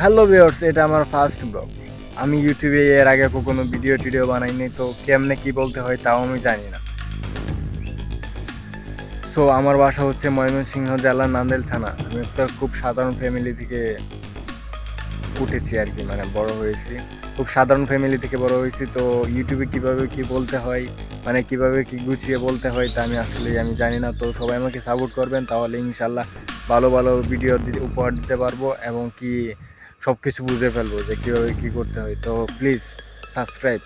Hello viewers এটা আমার first blog আমি ইউটিউবে এর আগে কখনো ভিডিও টিডিও বানাইনি তো কেমনে কি বলতে হয় তাও আমি জানি না। সো আমার বাসা হচ্ছে ময়মনসিংহ জেলার নান্দেল থানা। আমি একটা খুব সাধারণ ফ্যামিলি থেকে উঠেছি আর কি মানে বড় হয়েছি। খুব সাধারণ ফ্যামিলি থেকে বড় হয়েছি, তো ইউটিউবে কীভাবে কি বলতে হয় মানে কীভাবে কি গুছিয়ে বলতে হয় তা আমি আসলে আমি জানি না। তো সবাই আমাকে সাপোর্ট করবেন, তাহলে ইনশাল্লাহ ভালো ভালো ভিডিও দিতে উপহার দিতে পারব এবং কি সব কিছু বুঝে ফেলব যে কীভাবে কী করতে হয়। তো প্লিজ সাবস্ক্রাইব